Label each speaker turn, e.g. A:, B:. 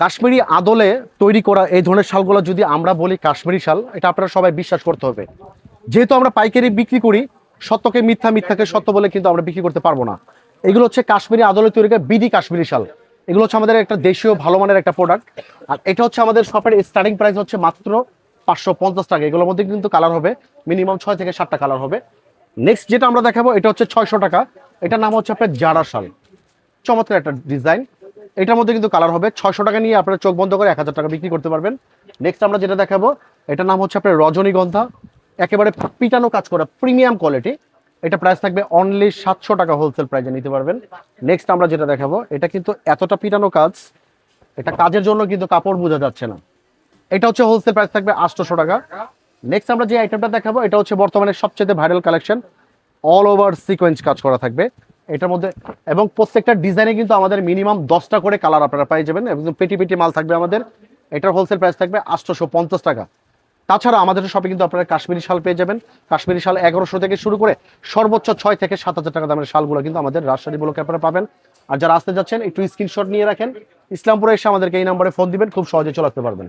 A: কাশ্মীরি আদলে তৈরি করা এই ধরনের শালগুলো যদি আমরা বলি কাশ্মীরি শাল, এটা আপনারা সবাই বিশ্বাস করতে হবে। যেহেতু আমরা পাইকারি বিক্রি করি, সত্যকে মিথ্যা, মিথ্যাকে সত্য বলে কিন্তু আমরা বিক্রি করতে পারব না। এগুলো হচ্ছে কাশ্মীরি আদলে তৈরি করা বিডি কাশ্মীরি শাল। এগুলো হচ্ছে আমাদের একটা দেশীয় ভালো মানের একটা প্রোডাক্ট আর এটা হচ্ছে আমাদের শপের স্টার্টিং প্রাইস হচ্ছে মাত্র পাঁচশো পঞ্চাশ টাকা। এগুলোর মধ্যে কিন্তু কালার হবে মিনিমাম ছয় থেকে সাতটা কালার হবে। নেক্সট যেটা আমরা দেখাবো, এটা হচ্ছে ছয়শো টাকা। এটার নাম হচ্ছে আপনার জারা শাল। চমৎকার একটা ডিজাইন এটার মধ্যে কিন্তু কালার হবে। ছয়শো টাকা নিয়ে আপনারা চোখ বন্ধ করে এক হাজার টাকা বিক্রি করতে পারবেন। নেক্সট আমরা যেটা দেখাবো, এটার নাম হচ্ছে আপনার রজনীগন্ধা। একেবারে পিটানো কাজ করা প্রিমিয়াম কোয়ালিটি এটা প্রাইস থাকবে অনলি সাতশো টাকা হোলসেল প্রাইসে নিতে পারবেন। নেক্সট আমরা যেটা দেখাবো, এটা কিন্তু এতটা পিটানো কাজ, এটা কাজের জন্য কিন্তু কাপড় বোঝা যাচ্ছে না। এটা হচ্ছে হোলসেল প্রাইস থাকবে আটশোশো টাকা। নেক্সট আমরা যে আইটেমটা দেখাবো, এটা হচ্ছে বর্তমানে সবচেয়ে viral collection all over sequence কাজ করা থাকবে। এটার মধ্যে, এবং প্রত্যেকটা ডিজাইনে কিন্তু আমাদের মিনিমাম দশটা করে কালার আপনারা পেয়ে যাবেন, এবং পেটি পেটি মাল থাকবে আমাদের। এটার হোলসেল প্রাইস থাকবে আটশোশো পঞ্চাশ টাকা। তাছাড়া আমাদের শপে কিন্তু আপনারা কাশ্মীরি শাল পেয়ে যাবেন। কাশ্মীরি শাল এগারোশো থেকে শুরু করে সর্বোচ্চ ছয় থেকে সাত হাজার টাকা দামের শালগুলো কিন্তু আমাদের রাজশাহী ব্লকে আপনারা পাবেন। আর যারা আসতে যাচ্ছেন, একটু স্ক্রিনশট নিয়ে রাখেন। ইসলামপুরে এসে আমাদেরকে এই নাম্বারে ফোন দিবেন, খুব সহজে চলে আসতে পারবেন।